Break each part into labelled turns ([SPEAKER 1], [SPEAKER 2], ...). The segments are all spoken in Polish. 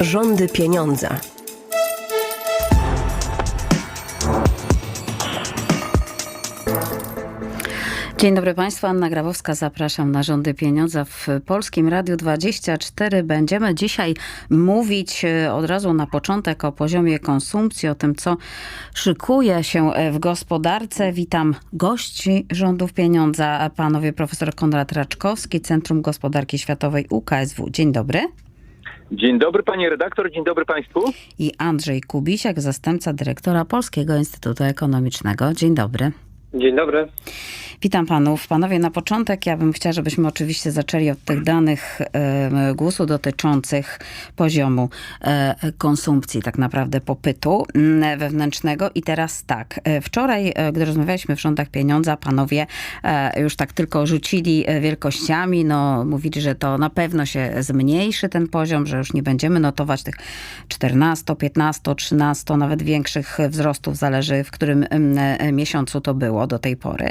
[SPEAKER 1] Rządy pieniądza.
[SPEAKER 2] Dzień dobry Państwu, Anna Grabowska, zapraszam na Rządy Pieniądza w Polskim Radiu 24. Będziemy dzisiaj mówić e, od razu na początek o poziomie konsumpcji, o tym co szykuje się e, w gospodarce. Witam gości Rządów Pieniądza, panowie profesor Konrad Raczkowski, Centrum Gospodarki Światowej UKSW. Dzień dobry.
[SPEAKER 3] Dzień dobry panie redaktor, dzień dobry państwu.
[SPEAKER 2] I Andrzej Kubisiak, zastępca dyrektora Polskiego Instytutu Ekonomicznego. Dzień dobry.
[SPEAKER 4] Dzień dobry.
[SPEAKER 2] Witam panów. Panowie, na początek ja bym chciała, żebyśmy oczywiście zaczęli od tych danych głosu dotyczących poziomu e, konsumpcji, tak naprawdę popytu m, wewnętrznego. I teraz tak, e, wczoraj, e, gdy rozmawialiśmy w rządach pieniądza, panowie już tak tylko rzucili wielkościami, no mówili, że to na pewno się zmniejszy ten poziom, że już nie będziemy notować tych 14, 15, 13, nawet większych wzrostów, zależy w którym m, e, miesiącu to było do tej pory.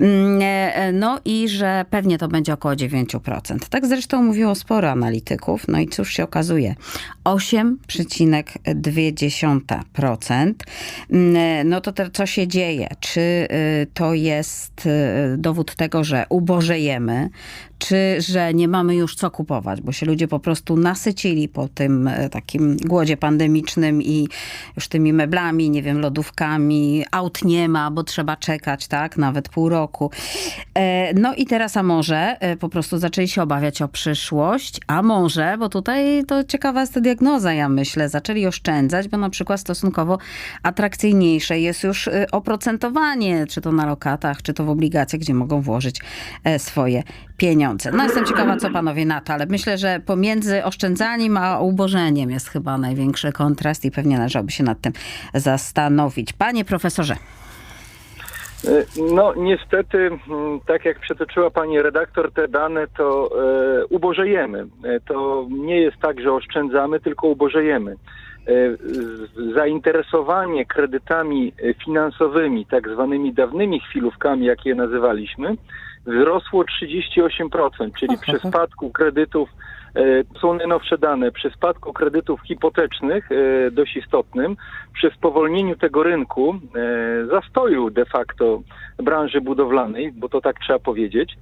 [SPEAKER 2] Mm, e, No i że pewnie to będzie około 9%. Tak zresztą mówiło sporo analityków. No i cóż się okazuje? 8,2%. Mm, e, No to te, co się dzieje? Czy y, to jest y, dowód tego, że ubożejemy, czy że nie mamy już co kupować, bo się ludzie po prostu nasycili po tym e, takim głodzie pandemicznym i już tymi meblami, nie wiem, lodówkami, aut nie ma, bo trzeba czekać, tak, nawet pół roku. E, No i teraz, a może e, po prostu zaczęli się obawiać o przyszłość, a może, bo tutaj to ciekawa jest ta diagnoza, ja myślę, zaczęli oszczędzać, bo na przykład stosunkowo atrakcyjniejsze jest już oprocentowanie, czy to na lokatach, czy to w obligacjach, gdzie mogą włożyć swoje pieniądze. No jestem ciekawa, co panowie na to, ale myślę, że pomiędzy oszczędzaniem a ubożeniem jest chyba największy kontrast i pewnie należałoby się nad tym zastanowić. Panie profesorze.
[SPEAKER 3] No niestety, tak jak przytoczyła pani redaktor te dane, to e, ubożejemy. E, To nie jest tak, że oszczędzamy, tylko ubożejemy. E, Zainteresowanie kredytami finansowymi, tak zwanymi dawnymi chwilówkami, jak je nazywaliśmy, wzrosło 38%, czyli przy spadku kredytów E, Są najnowsze dane. Przy spadku kredytów hipotecznych e, dość istotnym, przy spowolnieniu tego rynku, e, zastoju de facto branży budowlanej, bo to tak trzeba powiedzieć,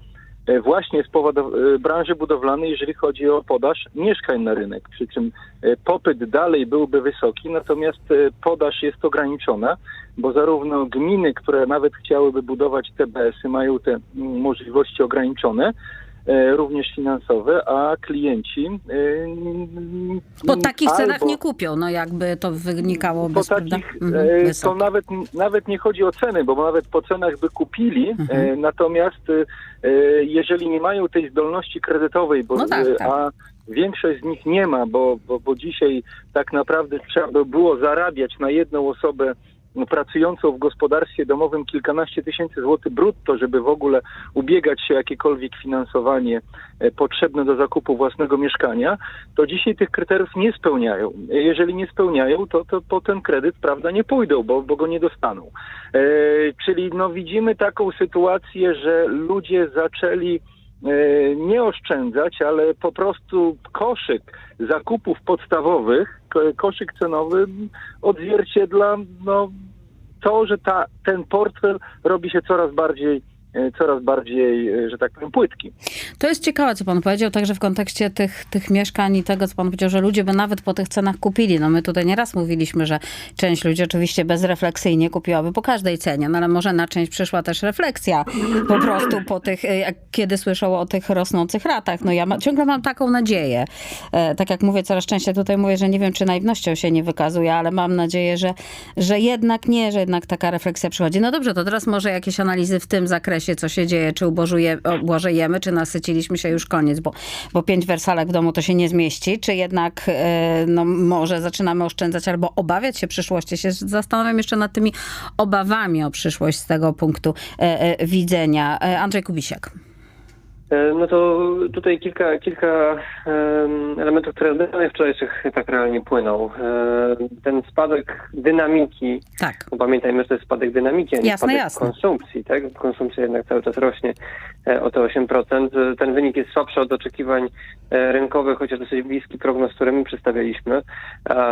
[SPEAKER 3] właśnie z powodu e, branży budowlanej, jeżeli chodzi o podaż mieszkań na rynek. Przy czym e, popyt dalej byłby wysoki, natomiast e, podaż jest ograniczona, bo zarówno gminy, które nawet chciałyby budować TBS-y, mają te mm, możliwości ograniczone, e, również finansowe, a klienci. e,
[SPEAKER 2] Po takich cenach
[SPEAKER 3] albo-
[SPEAKER 2] nie kupią, no jakby to wynikało
[SPEAKER 3] po
[SPEAKER 2] bez
[SPEAKER 3] takich,
[SPEAKER 2] Mhm,
[SPEAKER 3] e, to
[SPEAKER 2] wysoko.
[SPEAKER 3] nawet, nawet nie chodzi o ceny, bo nawet po cenach by kupili,
[SPEAKER 2] Mhm.
[SPEAKER 3] e, natomiast e, jeżeli nie mają tej zdolności kredytowej, bo,
[SPEAKER 2] No tak,
[SPEAKER 3] e,
[SPEAKER 2] tak.
[SPEAKER 3] a większość z nich nie ma, bo, bo, bo dzisiaj tak naprawdę trzeba by było zarabiać na jedną osobę pracującą w gospodarstwie domowym kilkanaście tysięcy złotych brutto, żeby w ogóle ubiegać się o jakiekolwiek finansowanie e, potrzebne do zakupu własnego mieszkania, to dzisiaj tych kryteriów nie spełniają. Jeżeli nie spełniają, to, to po ten kredyt, prawda, nie pójdą, bo, bo go nie dostaną. E, czyli no, widzimy taką sytuację, że ludzie zaczęli nie oszczędzać, ale po prostu koszyk zakupów podstawowych, ko- koszyk cenowy odzwierciedla no, to, że ta, ten portfel robi się coraz bardziej, e, coraz bardziej, e, że tak powiem, płytki.
[SPEAKER 2] To jest ciekawe, co pan powiedział, także w kontekście tych, tych mieszkań i tego, co pan powiedział, że ludzie by nawet po tych cenach kupili. No my tutaj nieraz mówiliśmy, że część ludzi oczywiście bezrefleksyjnie kupiłaby po każdej cenie, no ale może na część przyszła też refleksja po prostu po tych, y, jak, kiedy słyszą o tych rosnących ratach. No ja ma, ciągle mam taką nadzieję. E, tak jak mówię, coraz częściej tutaj mówię, że nie wiem, czy naiwnością się nie wykazuje, ale mam nadzieję, że, że jednak nie, że jednak taka refleksja przychodzi. No dobrze, to teraz może jakieś analizy w tym zakresie, co się dzieje, czy ubożejemy, czy nasyciliśmy się już koniec, bo, bo pięć wersalek w domu to się nie zmieści, czy jednak e, no, może zaczynamy oszczędzać albo obawiać się przyszłości. Się zastanawiam jeszcze nad tymi obawami o przyszłość z tego punktu e, e, widzenia. Andrzej Kubisiak.
[SPEAKER 1] E, No to tutaj kilka, kilka em, elementów, które z danych wczorajszych tak realnie płyną. E, Ten spadek dynamiki,
[SPEAKER 2] Tak.
[SPEAKER 1] bo pamiętajmy, że to jest spadek dynamiki, a nie
[SPEAKER 2] Jasne,
[SPEAKER 1] spadek
[SPEAKER 2] jasne.
[SPEAKER 1] konsumpcji. Tak? Konsumpcja jednak cały czas rośnie e, o te 8%. E, Ten wynik jest słabszy od oczekiwań rynkowych, chociaż dosyć bliski prognoz, które my przedstawialiśmy.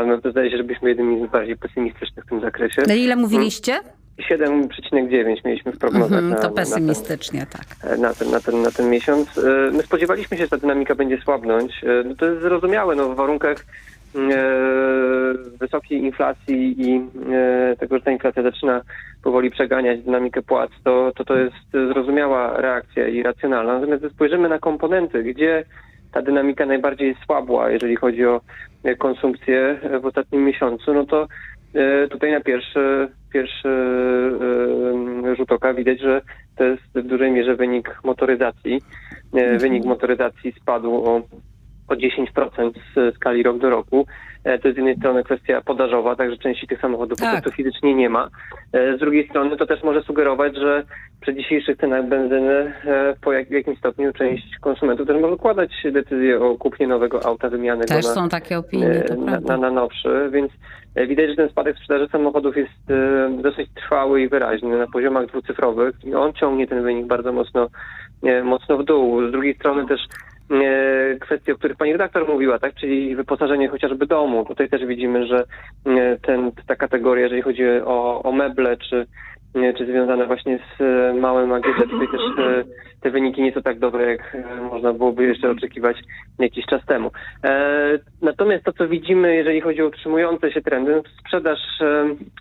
[SPEAKER 1] No to zdaje się, że byliśmy jednymi z bardziej pesymistycznych w tym zakresie.
[SPEAKER 2] No ile mówiliście?
[SPEAKER 1] 7,9 mieliśmy w prognozach
[SPEAKER 2] Mhm,
[SPEAKER 1] na,
[SPEAKER 2] to
[SPEAKER 1] na, na ten
[SPEAKER 2] pesymistycznie, tak.
[SPEAKER 1] na ten, na ten, na ten miesiąc. E, My spodziewaliśmy się, że ta dynamika będzie słabnąć. E, No to jest zrozumiałe no, w warunkach e, wysokiej inflacji i e, tego, że ta inflacja zaczyna powoli przeganiać dynamikę płac, to, to to jest zrozumiała reakcja i racjonalna. Natomiast gdy spojrzymy na komponenty, gdzie ta dynamika najbardziej słabła, jeżeli chodzi o e, konsumpcję e, w ostatnim miesiącu, no to e, tutaj na pierwszy, pierwszy e, rzut oka widać, że to jest w dużej mierze wynik motoryzacji. E, Wynik motoryzacji spadł o, o 10% z skali rok do roku. E, To jest z jednej strony kwestia podażowa, także części tych samochodów po
[SPEAKER 2] Tak.
[SPEAKER 1] prostu fizycznie nie ma. E, Z drugiej strony to też może sugerować, że przy dzisiejszych cenach benzyny e, po jak, jakimś stopniu część konsumentów też może układać decyzję o kupnie nowego auta wymianego
[SPEAKER 2] Też
[SPEAKER 1] na,
[SPEAKER 2] są takie opinie,
[SPEAKER 1] na, na, na nowszy, więc widać, że ten spadek sprzedaży samochodów jest dosyć trwały i wyraźny na poziomach dwucyfrowych. I On ciągnie ten wynik bardzo mocno, mocno w dół. Z drugiej strony też kwestie, o których pani redaktor mówiła, tak, czyli wyposażenie chociażby domu. Tutaj też widzimy, że e, ten, ta kategoria, jeżeli chodzi o, o meble, czy nie, czy związane właśnie z e, małym AGD, tutaj też e, te wyniki nie są tak dobre, jak e, można byłoby jeszcze oczekiwać jakiś czas temu. E, Natomiast to, co widzimy, jeżeli chodzi o utrzymujące się trendy, no sprzedaż,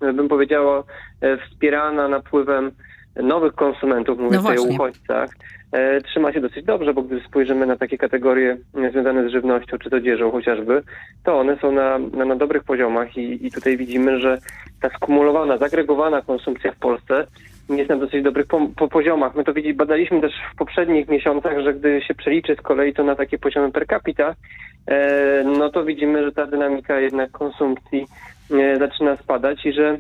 [SPEAKER 1] e, bym powiedziała, e, wspierana napływem nowych konsumentów, mówię
[SPEAKER 2] No
[SPEAKER 1] tutaj o uchodźcach, e, trzyma się dosyć dobrze, bo gdy spojrzymy na takie kategorie e, związane z żywnością czy z odzieżą chociażby, to one są na, na, na dobrych poziomach i, i tutaj widzimy, że ta skumulowana, zagregowana konsumpcja w Polsce jest na dosyć dobrych po, po poziomach. My to widzi, badaliśmy też w poprzednich miesiącach, że gdy się przeliczy z kolei to na takie poziomy per capita, e, no to widzimy, że ta dynamika jednak konsumpcji e, zaczyna spadać i że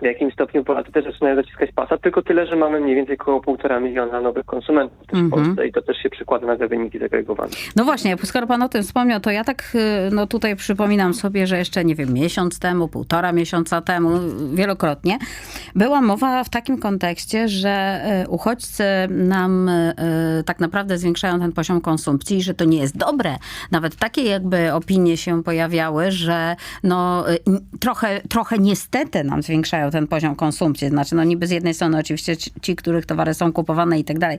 [SPEAKER 1] w jakimś stopniu Polacy też zaczynają zaciskać pasa, tylko tyle, że mamy mniej więcej około półtora miliona nowych konsumentów też w
[SPEAKER 2] Mhm.
[SPEAKER 1] Polsce i to też się przekłada na te wyniki zagregowane.
[SPEAKER 2] No właśnie, skoro pan o tym wspomniał, to ja tak y, no tutaj przypominam sobie, że jeszcze, nie wiem, miesiąc temu, półtora miesiąca temu, wielokrotnie, była mowa w takim kontekście, że y, uchodźcy nam y, tak naprawdę zwiększają ten poziom konsumpcji i że to nie jest dobre. Nawet takie jakby opinie się pojawiały, że no trochę, trochę niestety nam zwiększają ten poziom konsumpcji. Znaczy, no niby z jednej strony oczywiście ci, których towary są kupowane i tak dalej,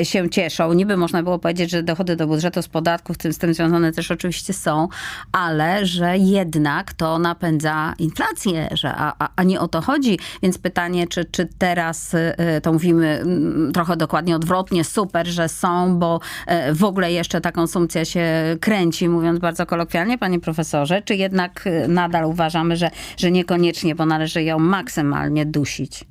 [SPEAKER 2] y, się cieszą. Niby można było powiedzieć, że dochody do budżetu z podatków tym, z tym związane też oczywiście są, ale że jednak to napędza inflację, że, a, a, a nie o to chodzi. Więc pytanie, czy, czy teraz y, to mówimy mm, trochę dokładnie odwrotnie, super, że są, bo w ogóle jeszcze ta konsumpcja się kręci, mówiąc bardzo kolokwialnie, panie profesorze, czy jednak nadal uważamy, że, że niekoniecznie, bo należy ją maksymalnie dusić?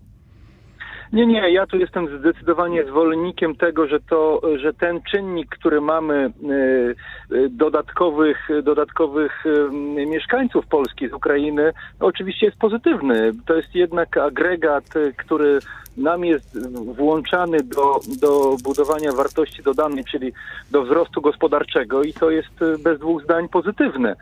[SPEAKER 3] Nie, nie, ja tu jestem zdecydowanie zwolennikiem tego, że to, że ten czynnik, który mamy y, y, dodatkowych, dodatkowych y, mieszkańców Polski z Ukrainy, oczywiście jest pozytywny. To jest jednak agregat, który nam jest włączany do, do budowania wartości dodanej, czyli do wzrostu gospodarczego i to jest bez dwóch zdań pozytywne.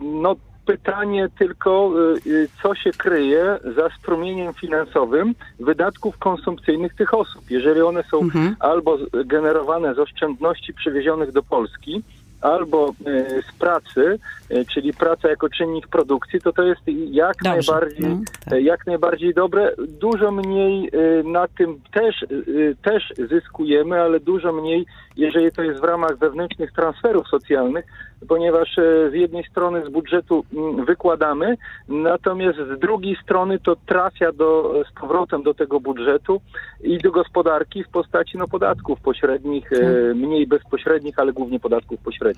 [SPEAKER 3] No, Pytanie tylko, y, y, co się kryje za strumieniem finansowym wydatków konsumpcyjnych tych osób. Jeżeli one są
[SPEAKER 2] Mhm.
[SPEAKER 3] albo generowane z oszczędności przywiezionych do Polski, albo y, z pracy, y, czyli praca jako czynnik produkcji, to to jest jak
[SPEAKER 2] Dobrze.
[SPEAKER 3] najbardziej
[SPEAKER 2] No, tak.
[SPEAKER 3] jak najbardziej dobre. Dużo mniej na tym też, też zyskujemy, ale dużo mniej, jeżeli to jest w ramach wewnętrznych transferów socjalnych, ponieważ e, z jednej strony z budżetu mm, wykładamy, natomiast z drugiej strony to trafia do, z powrotem do tego budżetu i do gospodarki w postaci no, podatków pośrednich, e, mniej bezpośrednich, ale głównie podatków pośrednich.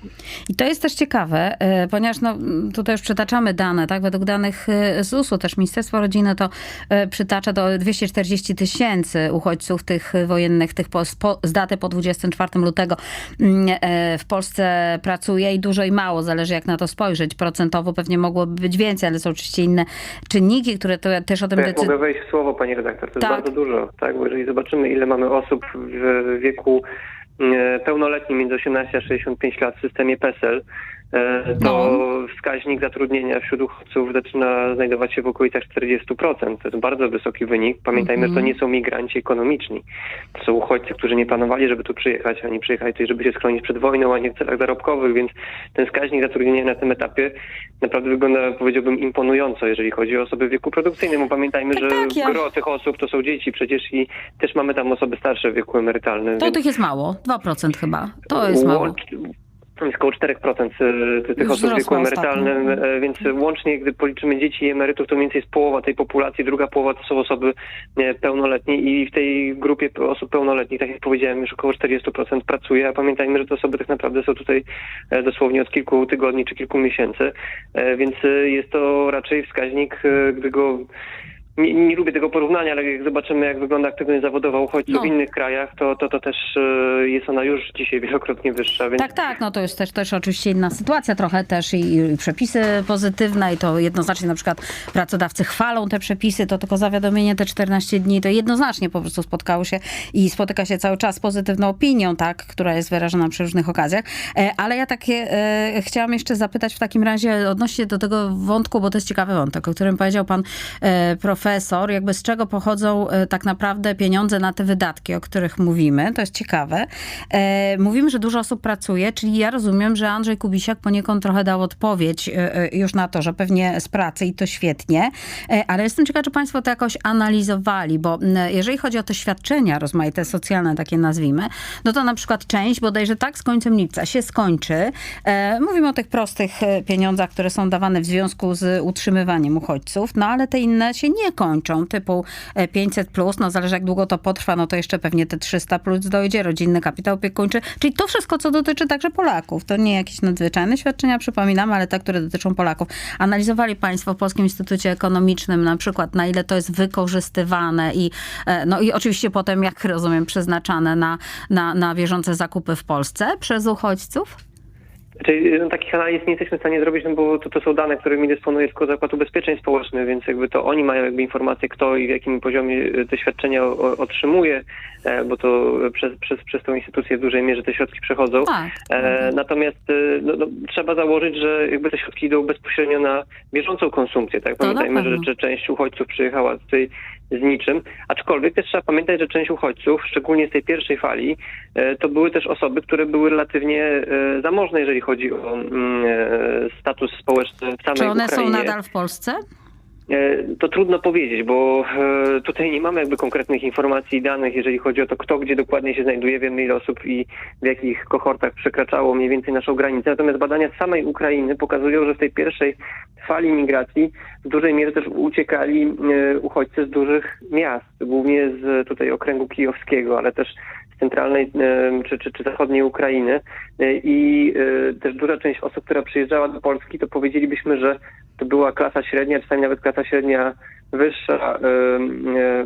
[SPEAKER 2] I to jest też ciekawe, e, ponieważ no, tutaj już przytaczamy dane, tak? Według danych e, ZUS-u też Ministerstwo Rodziny to e, przytacza do 240 tysięcy uchodźców tych wojennych, tych po, z daty po 24 lutego mm, w Polsce pracuje i dużo i mało, zależy jak na to spojrzeć. Procentowo pewnie mogłoby być więcej, ale są oczywiście inne czynniki, które to też o tym decydują.
[SPEAKER 1] mogę wejść w słowo, pani redaktor, to
[SPEAKER 2] Tak.
[SPEAKER 1] jest bardzo dużo, tak? Bo jeżeli zobaczymy, ile mamy osób w wieku pełnoletni między 18 a 65 lat w systemie PESEL, e, to wskaźnik zatrudnienia wśród uchodźców zaczyna znajdować się w okolicach 40%. To jest bardzo wysoki wynik. Pamiętajmy, że to nie są migranci ekonomiczni. To są uchodźcy, którzy nie planowali, żeby tu przyjechać, ani przyjechali tutaj, żeby się schronić przed wojną, a nie w celach zarobkowych, więc ten wskaźnik zatrudnienia na tym etapie naprawdę wygląda, powiedziałbym, imponująco, jeżeli chodzi o osoby w wieku produkcyjnym. Bo pamiętajmy,
[SPEAKER 2] Tak,
[SPEAKER 1] że
[SPEAKER 2] tak, ja-
[SPEAKER 1] gro tych osób to są dzieci przecież i też mamy tam osoby starsze w wieku emerytalnym.
[SPEAKER 2] To
[SPEAKER 1] więc-
[SPEAKER 2] tych jest mało, 2% chyba. To jest mało.
[SPEAKER 1] Jest około 4% y, tych
[SPEAKER 2] Już
[SPEAKER 1] osób w wieku emerytalnym,
[SPEAKER 2] ostatnio.
[SPEAKER 1] e, więc łącznie, gdy policzymy dzieci i emerytów, to mniej więcej jest połowa tej populacji, druga połowa to są osoby e, pełnoletnie i w tej grupie osób pełnoletnich, tak jak powiedziałem, już około 40% pracuje, a pamiętajmy, że te osoby tak naprawdę są tutaj e, dosłownie od kilku tygodni czy kilku miesięcy, więc jest to raczej wskaźnik, gdy go nie, nie lubię tego porównania, ale jak zobaczymy, jak wygląda aktywność zawodowa uchodźców
[SPEAKER 2] No.
[SPEAKER 1] w innych krajach, to, to, to też e, jest ona już dzisiaj wielokrotnie wyższa. Więc
[SPEAKER 2] Tak, tak, no to jest też, też oczywiście inna sytuacja trochę też i, i przepisy pozytywne i to jednoznacznie na przykład pracodawcy chwalą te przepisy, to tylko zawiadomienie te 14 dni, to jednoznacznie po prostu spotkało się i spotyka się cały czas z pozytywną opinią, tak, która jest wyrażona przy różnych okazjach. E, Ale ja takie e, chciałam jeszcze zapytać w takim razie odnośnie do tego wątku, bo to jest ciekawy wątek, o którym powiedział pan e, profesor, jakby z czego pochodzą e, tak naprawdę pieniądze na te wydatki, o których mówimy. To jest ciekawe. E, mówimy, że dużo osób pracuje, czyli ja rozumiem, że Andrzej Kubisiak poniekąd trochę dał odpowiedź e, już na to, że pewnie z pracy i to świetnie, ale jestem ciekawa, czy państwo to jakoś analizowali, bo jeżeli chodzi o te świadczenia rozmaite, socjalne takie nazwijmy, no to na przykład część, bodajże tak z końcem lipca się skończy. Mówimy o tych prostych pieniądzach, które są dawane w związku z utrzymywaniem uchodźców, no ale te inne się nie kończą, typu e, 500 plus, no zależy jak długo to potrwa, no to jeszcze pewnie te 300 plus dojdzie, rodzinny kapitał opiekuńczy, czyli to wszystko, co dotyczy także Polaków. To nie jakieś nadzwyczajne świadczenia, przypominam, ale te, które dotyczą Polaków. Analizowali państwo w Polskim Instytucie Ekonomicznym na przykład, na ile to jest wykorzystywane i, e, no i oczywiście potem, jak rozumiem, przeznaczane na, na, na bieżące zakupy w Polsce przez uchodźców?
[SPEAKER 1] Czyli no, takich analiz nie jesteśmy w stanie zrobić, no bo to, to są dane, którymi dysponuje tylko Zakład Ubezpieczeń Społecznych, więc jakby to oni mają jakby informacje, kto i w jakim poziomie e, te świadczenia o, otrzymuje, e, bo to przez, przez, przez tą instytucję w dużej mierze te środki przechodzą.
[SPEAKER 2] Tak.
[SPEAKER 1] E, natomiast e, no, no, trzeba założyć, że jakby te środki idą bezpośrednio na bieżącą konsumpcję. Tak? Pamiętajmy, że, że część uchodźców przyjechała tutaj z niczym, aczkolwiek też trzeba pamiętać, że część uchodźców, szczególnie z tej pierwszej fali, e, to były też osoby, które były relatywnie e, zamożne, jeżeli chodzi o mm, e, status społeczny w samej
[SPEAKER 2] Czy one
[SPEAKER 1] Ukrainie.
[SPEAKER 2] są nadal w Polsce?
[SPEAKER 1] E, To trudno powiedzieć, bo e, tutaj nie mamy jakby konkretnych informacji i danych, jeżeli chodzi o to, kto gdzie dokładnie się znajduje, wiemy ile osób i w jakich kohortach przekraczało mniej więcej naszą granicę. Natomiast badania samej Ukrainy pokazują, że w tej pierwszej fali migracji w dużej mierze też uciekali e, uchodźcy z dużych miast, głównie z tutaj okręgu kijowskiego, ale też centralnej czy, czy, czy zachodniej Ukrainy. E, I e, też duża część osób, która przyjeżdżała do Polski, to powiedzielibyśmy, że to była klasa średnia, czasami nawet klasa średnia wyższa e,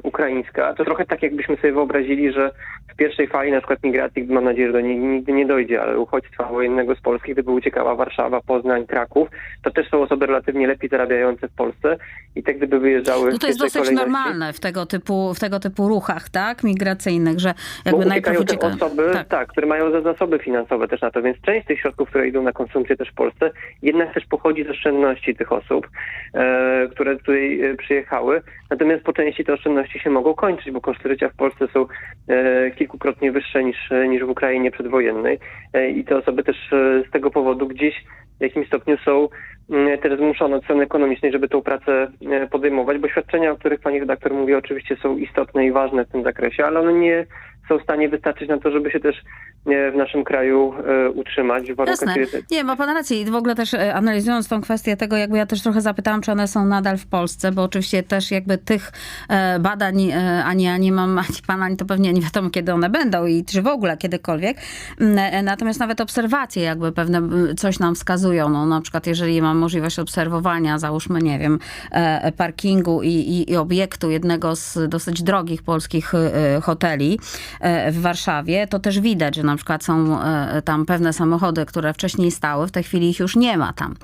[SPEAKER 1] ukraińska. To trochę tak, jakbyśmy sobie wyobrazili, że w pierwszej fali na przykład migracji, mam nadzieję, że do niej nigdy nie dojdzie, ale uchodźstwa wojennego z Polski, gdyby uciekała Warszawa, Poznań, Kraków, to też są osoby relatywnie lepiej zarabiające w Polsce i te gdyby wyjeżdżały
[SPEAKER 2] No to jest dosyć
[SPEAKER 1] kolejności,
[SPEAKER 2] normalne w tego typu, w tego typu ruchach, tak? Migracyjnych, że jakby najpierw ucieka.
[SPEAKER 1] osoby,
[SPEAKER 2] Tak.
[SPEAKER 1] tak. które mają za- zasoby finansowe też na to, więc część tych środków, które idą na konsumpcję też w Polsce, jednak też pochodzi z oszczędności tych osób, e, które tutaj e, Natomiast po części te oszczędności się mogą kończyć, bo koszty życia w Polsce są e, kilkukrotnie wyższe niż, niż w Ukrainie przedwojennej. E, i te osoby też e, z tego powodu gdzieś w jakimś stopniu są mm, też zmuszone od strony ekonomicznej, żeby tą pracę e, podejmować, bo świadczenia, o których pani redaktor mówi, oczywiście są istotne i ważne w tym zakresie, ale one nie są w stanie wystarczyć na to, żeby się też e, w naszym kraju e, utrzymać
[SPEAKER 2] Jasne.
[SPEAKER 1] kiedy
[SPEAKER 2] Nie, ma pan rację. I w ogóle też e, analizując tą kwestię tego, jakby ja też trochę zapytałam, czy one są nadal w Polsce, bo oczywiście też jakby tych badań ani ja nie mam, ani pan, ani to pewnie nie wiadomo, kiedy one będą i czy w ogóle kiedykolwiek. Mm, Natomiast nawet obserwacje jakby pewne coś nam wskazują. No, na przykład jeżeli mam możliwość obserwowania, załóżmy, nie wiem, parkingu i, i, i obiektu jednego z dosyć drogich polskich hoteli, w Warszawie, to też widać, że na przykład są e, tam pewne samochody, które wcześniej stały, w tej chwili ich już nie ma tam.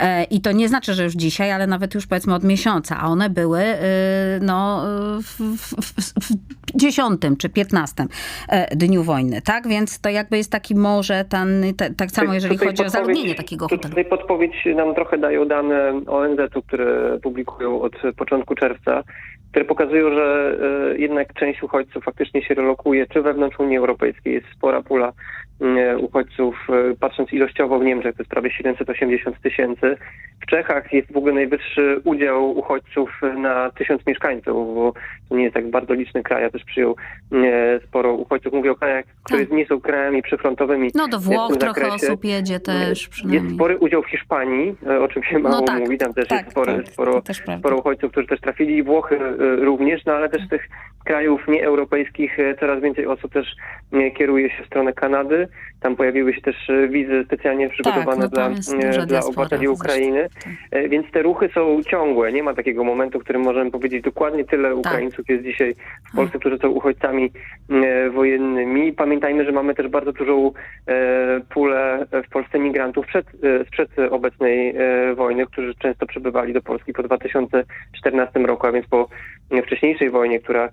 [SPEAKER 2] E, I to nie znaczy, że już dzisiaj, ale nawet już powiedzmy od miesiąca, a one były e, no, w, w, w, w 10 czy 15 e, dniu wojny, tak? Więc to jakby jest taki może ten, te, tak samo jeżeli
[SPEAKER 1] Tutaj
[SPEAKER 2] chodzi o zaludnienie takiego hotelu.
[SPEAKER 1] Tutaj podpowiedź nam trochę dają dane ONZ-u, które publikują od początku czerwca, które pokazują, że e, jednak część uchodźców faktycznie się relokuje, czy wewnątrz Unii Europejskiej jest spora pula uchodźców, e, patrząc ilościowo w Niemczech to jest prawie 780 tysięcy. W Czechach jest w ogóle najwyższy udział uchodźców na tysiąc mieszkańców, bo to nie jest tak bardzo liczny kraj, a też przyjął e, sporo uchodźców. Mówię o krajach, które nie są krajami przyfrontowymi.
[SPEAKER 2] No do Włoch trochę
[SPEAKER 1] zakresie.
[SPEAKER 2] osób jedzie też
[SPEAKER 1] Jest spory udział w Hiszpanii, e, o czym się mało
[SPEAKER 2] No tak,
[SPEAKER 1] mówi. Tam też
[SPEAKER 2] tak,
[SPEAKER 1] jest spory,
[SPEAKER 2] tak,
[SPEAKER 1] sporo, sporo uchodźców, którzy też trafili i Włochy e, również, no ale też z tych krajów nieeuropejskich e, coraz więcej osób też e, kieruje się w stronę Kanady. Tam pojawiły się też e, wizy specjalnie przygotowane
[SPEAKER 2] no
[SPEAKER 1] dla, e,
[SPEAKER 2] duża
[SPEAKER 1] dla
[SPEAKER 2] diaspora
[SPEAKER 1] obywateli. Ukrainy. E, Więc te ruchy są ciągłe. Nie ma takiego momentu, w którym możemy powiedzieć dokładnie tyle
[SPEAKER 2] Tak.
[SPEAKER 1] Ukraińców jest dzisiaj w Polsce, którzy są uchodźcami wojennymi. Pamiętajmy, że mamy też bardzo dużą pulę w Polsce migrantów przed, sprzed obecnej wojny, którzy często przybywali do Polski po 2014 roku, a więc po wcześniejszej wojnie, która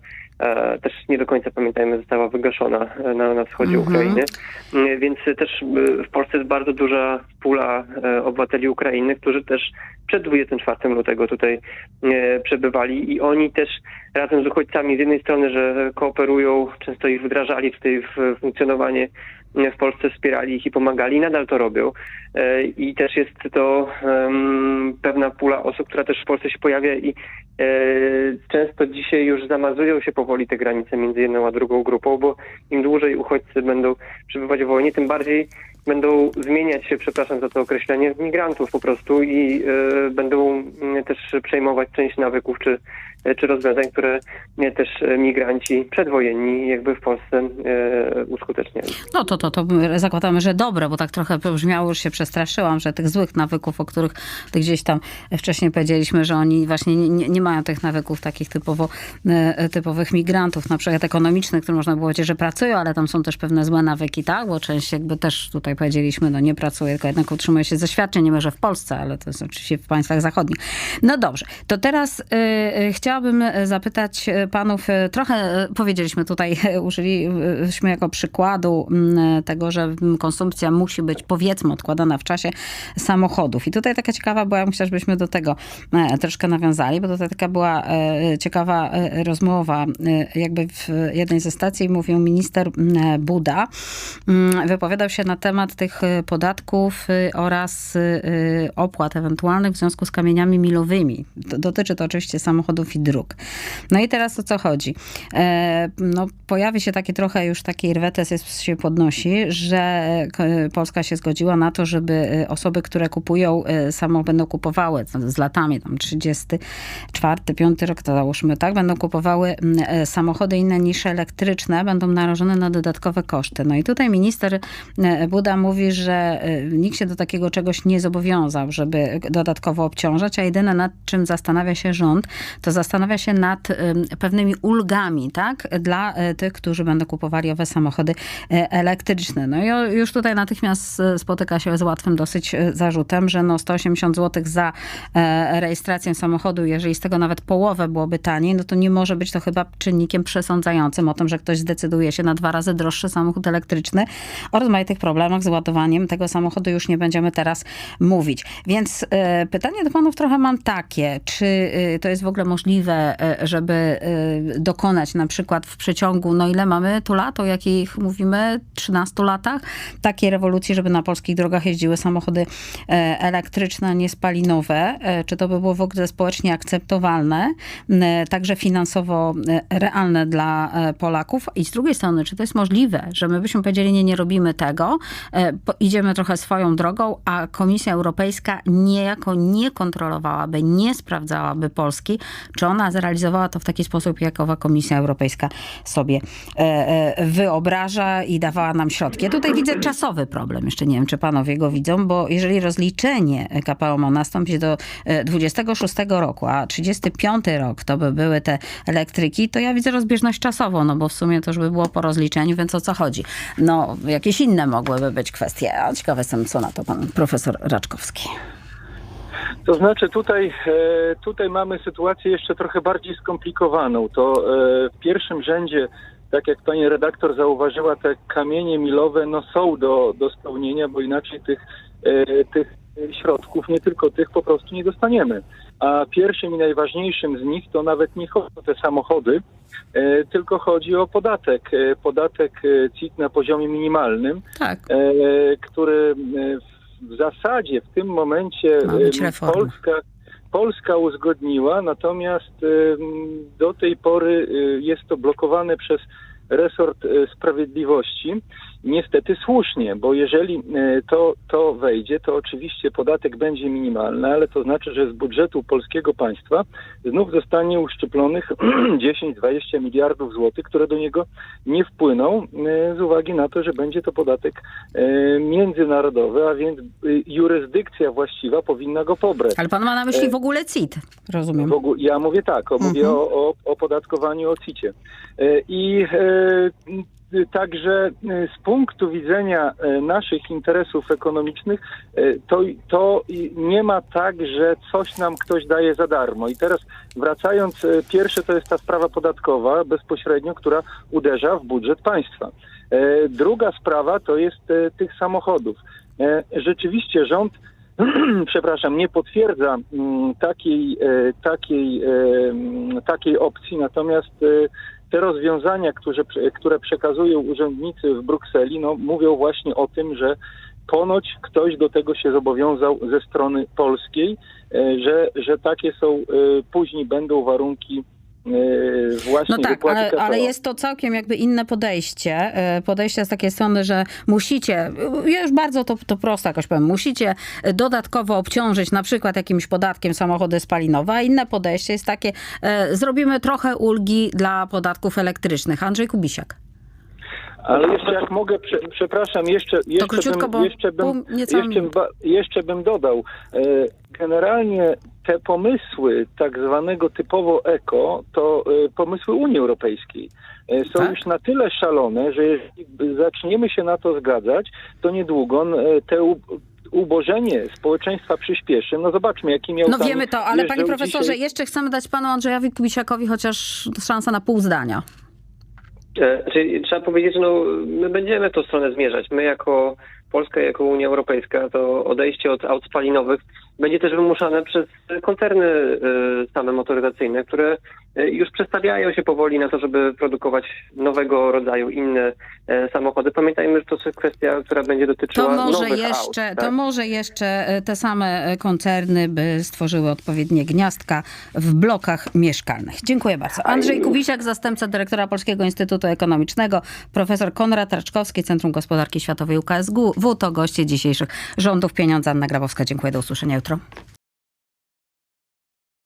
[SPEAKER 1] też nie do końca pamiętajmy została wygaszona e, na, na wschodzie
[SPEAKER 2] Mhm.
[SPEAKER 1] Ukrainy. E, Więc też e, w Polsce jest bardzo duża pula e, obywateli Ukrainy, którzy też przed 24 lutego tutaj e, przebywali i oni też razem z uchodźcami z jednej strony, że kooperują, często ich wdrażali tutaj w funkcjonowanie e, w Polsce, wspierali ich i pomagali, nadal to robią. E, I też jest to pewna pula osób, która też w Polsce się pojawia i e, często dzisiaj już zamazują się powoli te granice między jedną a drugą grupą, bo im dłużej uchodźcy będą przebywać w wojnie, tym bardziej będą zmieniać się, przepraszam za to określenie, w migrantów po prostu i e, będą mm, też przejmować część nawyków czy, czy rozwiązań, które e, też e, migranci przedwojenni jakby w Polsce e, uskuteczniali.
[SPEAKER 2] No to, to, to zakładamy, że dobre, bo tak trochę brzmiało, już się przestraszyłam, że tych złych nawyków, o których ty gdzieś tam wcześniej powiedzieliśmy, że oni właśnie nie, nie, mają tych nawyków takich typowo e, typowych migrantów, na przykład ekonomicznych, które można było powiedzieć, że pracują, ale tam są też pewne złe nawyki, tak? Bo część jakby też tutaj powiedzieliśmy, no nie pracuje, tylko jednak utrzymuje się ze świadczeń, nie może w Polsce, ale to jest oczywiście w państwach zachodnich. No dobrze, to teraz y, y, chciałabym zapytać y, panów, y, trochę powiedzieliśmy tutaj, użyliśmy jako przykładu mm, tego, że konsumpcja musi być powiedzmy odkładana w czasie samochodów. I tutaj taka ciekawa była, myślę, żebyśmy do tego e, troszkę nawiązali, bo tutaj taka była e, ciekawa e, rozmowa, e, jakby w jednej ze stacji mówił minister Buda, mm, wypowiadał się na temat tych e, podatków e, oraz e, opłat ewentualnych w związku z kamieniami milowymi. To Dotyczy to oczywiście samochodów i dróg. No i teraz o co chodzi? E, No, pojawi się taki trochę już taki rwetes jest, się podnosi, że e, Polska się zgodziła na to, żeby e, osoby, które kupują samo będą kupowały z latami, tam 34, 5 rok to załóżmy, tak, będą kupowały samochody inne niż elektryczne, będą narażone na dodatkowe koszty. No i tutaj minister Buda mówi, że nikt się do takiego czegoś nie zobowiązał, żeby dodatkowo obciążać, a jedyne nad czym zastanawia się rząd, to zastanawia się nad pewnymi ulgami, tak, dla e, tych, którzy będą kupowali owe samochody e, elektryczne. No i już tutaj natychmiast e, spotyka się z łatwym dosyć zarzutem, że no 180 zł za rejestrację samochodu, jeżeli z tego nawet połowę byłoby taniej, no to nie może być to chyba czynnikiem przesądzającym o tym, że ktoś zdecyduje się na dwa razy droższy samochód elektryczny. O rozmaitych problemach z ładowaniem tego samochodu już nie będziemy teraz mówić. Więc pytanie do panów trochę mam takie, czy to jest w ogóle możliwe, e, żeby e, dokonać na przykład w przeciągu, no ile mamy tu lat, o jakich mówimy, 13 latach, takiej rewolucji, żeby na polskich drogach jeździły samochody e, elektryczne, a nie spalinowe. E, Czy to by było w ogóle społecznie akceptowalne, także finansowo realne dla Polaków? I z drugiej strony, czy to jest możliwe, że my byśmy powiedzieli, nie, nie robimy tego, idziemy trochę swoją drogą, a Komisja Europejska niejako nie kontrolowałaby, nie sprawdzałaby Polski, czy ona zrealizowała to w taki sposób, jak owa Komisja Europejska sobie e, e, wyobraża i dawała nam środki. Ja tutaj widzę czasowy problem. Jeszcze nie wiem, czy panowie go widzą, bo jeżeli rozliczenie KPO ma nastąpić do e, 26 roku, a 35 rok to by były te elektryki, to ja widzę rozbieżność czasową, no bo w sumie to już by było po rozliczeniu, więc o co chodzi? No, jakieś inne mogłyby być kwestie. A ciekawe jestem, co na to pan profesor Raczkowski.
[SPEAKER 3] To znaczy tutaj, e, tutaj mamy sytuację jeszcze trochę bardziej skomplikowaną. To e, w pierwszym rzędzie, tak jak pani redaktor zauważyła, te kamienie milowe no, są do, do spełnienia, bo inaczej tych, e, tych środków, nie tylko tych, po prostu nie dostaniemy. A pierwszym i najważniejszym z nich to nawet nie chodzi o te samochody, tylko chodzi o podatek. Podatek CIT na poziomie minimalnym,
[SPEAKER 2] Tak.
[SPEAKER 3] który w zasadzie w tym momencie. Polska, Polska uzgodniła, natomiast do tej pory e, jest to blokowane przez resort e, sprawiedliwości. Niestety słusznie, bo jeżeli e, to, to wejdzie, to oczywiście podatek będzie minimalny, ale to znaczy, że z budżetu polskiego państwa znów zostanie uszczuplonych 10-20 miliardów złotych, które do niego nie wpłyną e, z uwagi na to, że będzie to podatek e, międzynarodowy, a więc jurysdykcja właściwa powinna go pobrać.
[SPEAKER 2] Ale pan ma na myśli w ogóle CIT, rozumiem.
[SPEAKER 3] Ogóle, ja mówię tak, o, mówię
[SPEAKER 2] Mhm.
[SPEAKER 3] o, o opodatkowaniu o CIT-ie. I także e, z punktu widzenia e, naszych interesów ekonomicznych, e, to, to nie ma tak, że coś nam ktoś daje za darmo. I teraz wracając, pierwsze to jest ta sprawa podatkowa bezpośrednio, która uderza w budżet państwa. Druga sprawa to jest tych samochodów. Rzeczywiście rząd przepraszam, nie potwierdza mm, takiej, takiej, takiej opcji, natomiast te rozwiązania, które, które przekazują urzędnicy w Brukseli, no, mówią właśnie o tym, że ponoć ktoś do tego się zobowiązał ze strony polskiej, e, że, że takie są, e, później będą warunki właśnie
[SPEAKER 2] No tak, ale, ale jest to całkiem jakby inne podejście. E, Podejście z takiej strony, że musicie, ja już bardzo to, to prosto jakoś powiem, musicie dodatkowo obciążyć na przykład jakimś podatkiem samochody spalinowe, a inne podejście jest takie, zrobimy trochę ulgi dla podatków elektrycznych. Andrzej Kubisiak.
[SPEAKER 3] Ale jeszcze jak mogę, prze, przepraszam, jeszcze, jeszcze,
[SPEAKER 2] króciutko,
[SPEAKER 3] bym, jeszcze, bym, jeszcze, jeszcze bym dodał. E, generalnie te pomysły tak zwanego typowo eko to e, pomysły Unii Europejskiej. E, są
[SPEAKER 2] Tak.
[SPEAKER 3] już na tyle szalone, że jeżeli zaczniemy się na to zgadzać, to niedługo te ubożenie społeczeństwa przyspieszy. No zobaczmy, jaki miał
[SPEAKER 2] No wiemy to, ale panie profesorze,
[SPEAKER 3] dzisiaj-
[SPEAKER 2] jeszcze chcemy dać panu Andrzejowi Kubisiakowi chociaż szansę na pół zdania.
[SPEAKER 1] E, Czyli trzeba powiedzieć, że no, my będziemy w tą stronę zmierzać. My jako Polska, jako Unia Europejska, to odejście od aut spalinowych będzie też wymuszane przez koncerny e, same motoryzacyjne, które e, już przestawiają się powoli na to, żeby produkować nowego rodzaju inne e, samochody. Pamiętajmy, że to jest kwestia, która będzie dotyczyła
[SPEAKER 2] To może
[SPEAKER 1] nowych
[SPEAKER 2] jeszcze,
[SPEAKER 1] aut.
[SPEAKER 2] to
[SPEAKER 1] tak?
[SPEAKER 2] może jeszcze te same koncerny by stworzyły odpowiednie gniazdka w blokach mieszkalnych. Dziękuję bardzo. Andrzej Kubisiak, zastępca dyrektora Polskiego Instytutu Ekonomicznego, profesor Konrad Raczkowski, Centrum Gospodarki Światowej UKSW, to goście dzisiejszych rządów pieniądza. Anna Grabowska, dziękuję, do usłyszenia jutro. otro.